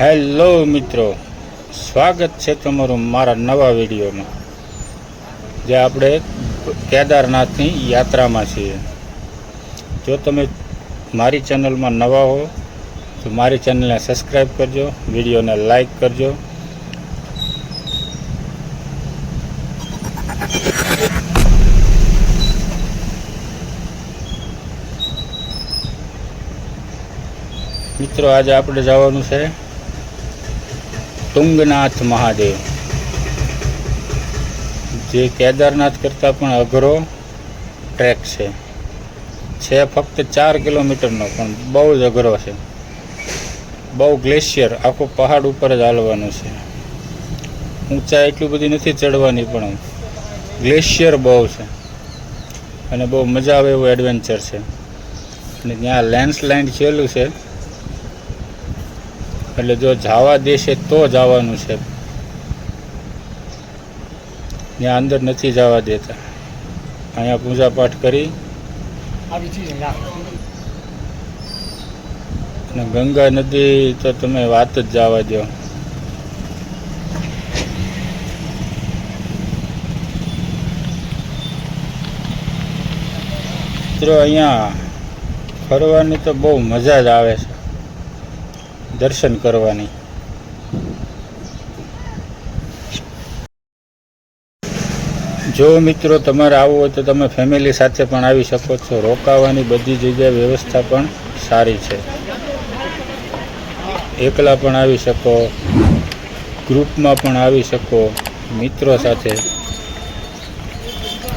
Hello મિત્રો, સ્વાગત છે તમારું મારા નવા વિડીયોમાં. જે આપણે કેદારનાથની યાત્રામાં છીએ. જો તમે મારી ચેનલમાં નવા હો, તો મારી ચેનલને સબસ્ક્રાઈબ કરજો, વિડીયોને લાઈક કરજો. મિત્રો, આજે આપણે જવાનું છે તુંગનાથ મહાદેવ. જે કેદારનાથ કરતાં પણ અઘરો ટ્રેક છે. છે ફક્ત ચાર કિલોમીટરનો, પણ બહુ જ અઘરો છે. બહુ ગ્લેશિયર, આખો પહાડ ઉપર જ હાલવાનું છે. ઊંચાઈ એટલી બધી નથી ચડવાની, પણ ગ્લેશિયર બહુ છે. અને બહુ મજા આવે એવું એડવેન્ચર છે. અને ત્યાં લેન્ડસ્લાઇડ છેલ્લું છે. એટલે જો જવા દેશે તો જવાનું છે. ત્યાં અંદર નથી જવા દેતા. અહીંયા પૂજા પાઠ કરી અને ગંગા નદી તો તમે વાત જ જવા દો મિત્રો અહીંયા ફરવાની તો બહુ મજા જ આવે છે. દર્શન કરવાની. જો મિત્રો તમારે આવવું હોય તો તમે ફેમિલી સાથે પણ આવી શકો છો. રોકાવાની બધી જગ્યાએ વ્યવસ્થા પણ સારી છે. એકલા પણ આવી શકો, ગ્રુપમાં પણ આવી શકો, મિત્રો સાથે.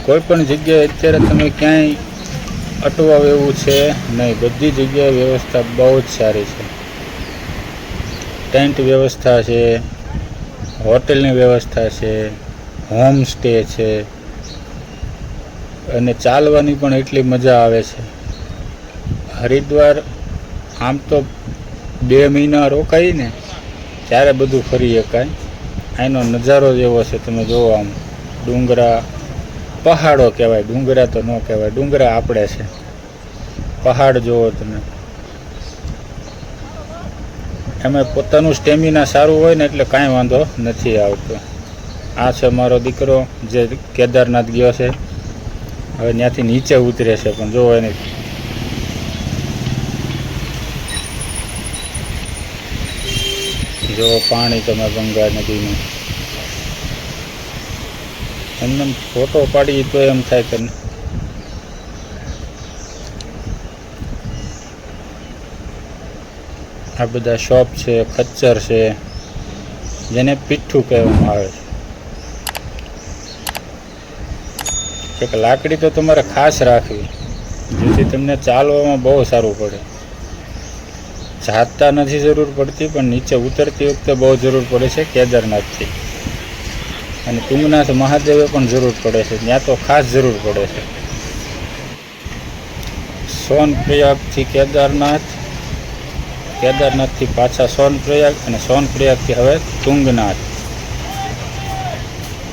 કોઈ પણ જગ્યાએ અત્યારે તમે ક્યાંય અટવાવ એવું છે નહીં. બધી જગ્યાએ વ્યવસ્થા બહુ જ સારી છે. ટેન્ટ વ્યવસ્થા છે, હોટેલની વ્યવસ્થા છે હોમ સ્ટે છે, અને ચાલવાની પણ એટલી મજા આવે છે. હરિદ્વાર આમ તો બે મહિના રોકાઈને ત્યારે બધું ફરી શકાય. એનો નજારો જ એવો છે, તમે જુઓ આમ. ડુંગરા, પહાડો કહેવાય, ડુંગરા તો ન કહેવાય, ડુંગરા આપણે છે. પહાડ જુઓ તમે. એમાં પોતાનું સ્ટેમિના સારું હોય ને એટલે કાંઈ વાંધો નથી આવતો. આ છે મારો દીકરો, જે કેદારનાથ ગયો છે. હવે ત્યાંથી નીચે ઉતરે છે, પણ જોવો એને. જો પાણી તમે ગંગા નદીનું. એમને ફોટો પાડી તો એમ થાય કે આ બધા શોપ છે, ખચ્ચર છે, જેને પીઠું કહેવામાં આવે છે. એક લાકડી તો તમારે ખાસ રાખવી, જેથી તમને ચાલવામાં બહુ સારું પડે. જાતતા નથી જરૂર પડતી, પણ નીચે ઉતરતી વખતે બહુ જરૂર પડે છે કેદારનાથથી. અને તુંગનાથ મહાદેવે પણ જરૂર પડે છે, ત્યાં તો ખાસ જરૂર પડે છે. સોનપ્રયાગથી કેદારનાથ કેદારનાથથી પાછા સોનપ્રયાગ અને સોનપ્રયાગથી હવે તુંગનાથ.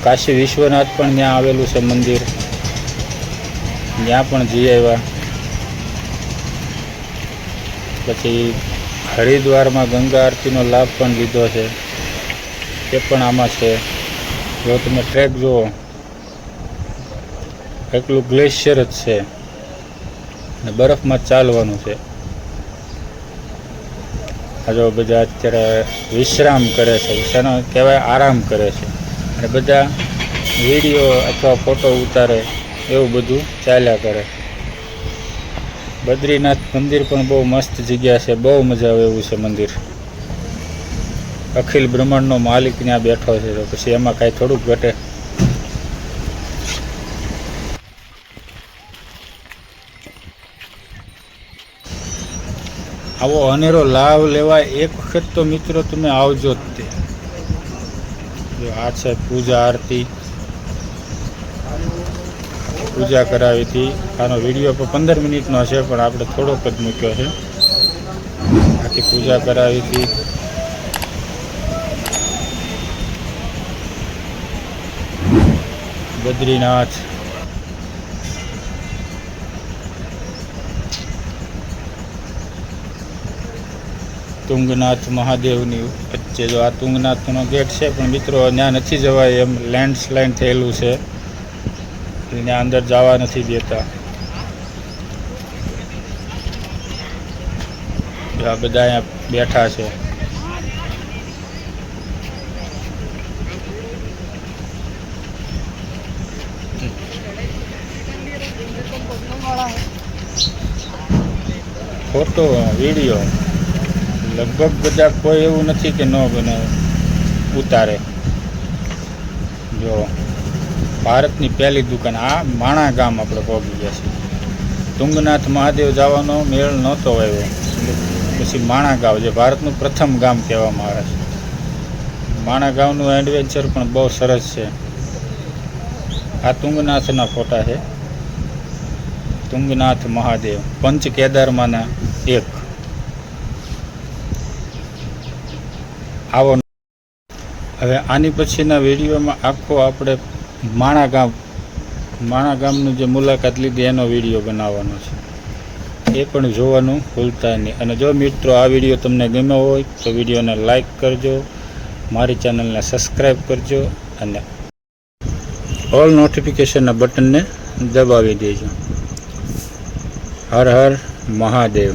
કાશી વિશ્વનાથ પણ ત્યાં આવેલું છે મંદિર. ત્યાં પણ જઈ આવ્યા. પછી હરિદ્વારમાં ગંગા આરતીનો લાભ પણ લીધો છે. એ પણ આમાં છે. જો તમે ટ્રેક જુઓ, એકલું ગ્લેશિયર જ છે. અને બરફમાં ચાલવાનું છે. આ જો બધા અત્યારે વિશ્રામ કરે છે વિશ્રામ કહેવાય આરામ કરે છે. અને બધા વીડિયો અથવા ફોટો ઉતારે એવું બધું ચાલ્યા કરે. બદ્રીનાથ મંદિર પણ બહુ મસ્ત જગ્યા છે, બહુ મજા આવે એવું છે મંદિર. અખિલ બ્રહ્માંડનો માલિક ત્યાં બેઠો છે, તો પછી એમાં કાંઈ થોડુંક ઘટે. આવો અનેરો લાભ લેવા એક વખત તો મિત્રો તમે આવજો જ તે. આ છે પૂજા આરતી. પૂજા કરાવી હતી. આનો વીડિયો પણ પંદર મિનિટનો છે, પણ આપણે થોડોક જ મૂક્યો છે. આખી પૂજા કરાવી હતી. બદ્રીનાથ. તુંગનાથ મહાદેવની વચ્ચે જો આ તુંગનાથનો ગેટ છે, પણ મિત્રો ત્યાં નથી જવાય એમ લેન્ડસ્લાઇડ થયેલું છે. ત્યાં અંદર જવા નથી દેતા. આ બધા અહીંયા બેઠા છે. Photo, video. લગભગ બધા કોઈ એવું નથી કે ન ઉતારે. જો, ભારતની પહેલી દુકાન, આ માણા ગામ આપણે પહોંચી ગયા છીએ. તુંગનાથ મહાદેવ જવાનો મેળ નહોતો આવ્યો. પછી માણા ગામ, જે ભારતનું પ્રથમ ગામ કહેવામાં આવે છે. માણા ગામનું એડવેન્ચર પણ બહુ સરસ છે. આ તુંગનાથના ફોટા છે. તુંગનાથ મહાદેવ, પંચ કેદારમાંના એક. આવો હવે આની પછીના વિડીયોમાં આખો આપણે માણા ગામ, માણા ગામનું જે મુલાકાત લીધી એનો વીડિયો બનાવવાનો છે. એ પણ જોવાનું ભૂલતા નહીં. અને જો મિત્રો આ વીડિયો તમને ગમ્યો હોય, તો વિડીયોને લાઈક કરજો, મારી ચેનલને સબસ્ક્રાઈબ કરજો અને ઓલ નોટિફિકેશનના બટનને દબાવી દેજો. હર હર મહાદેવ.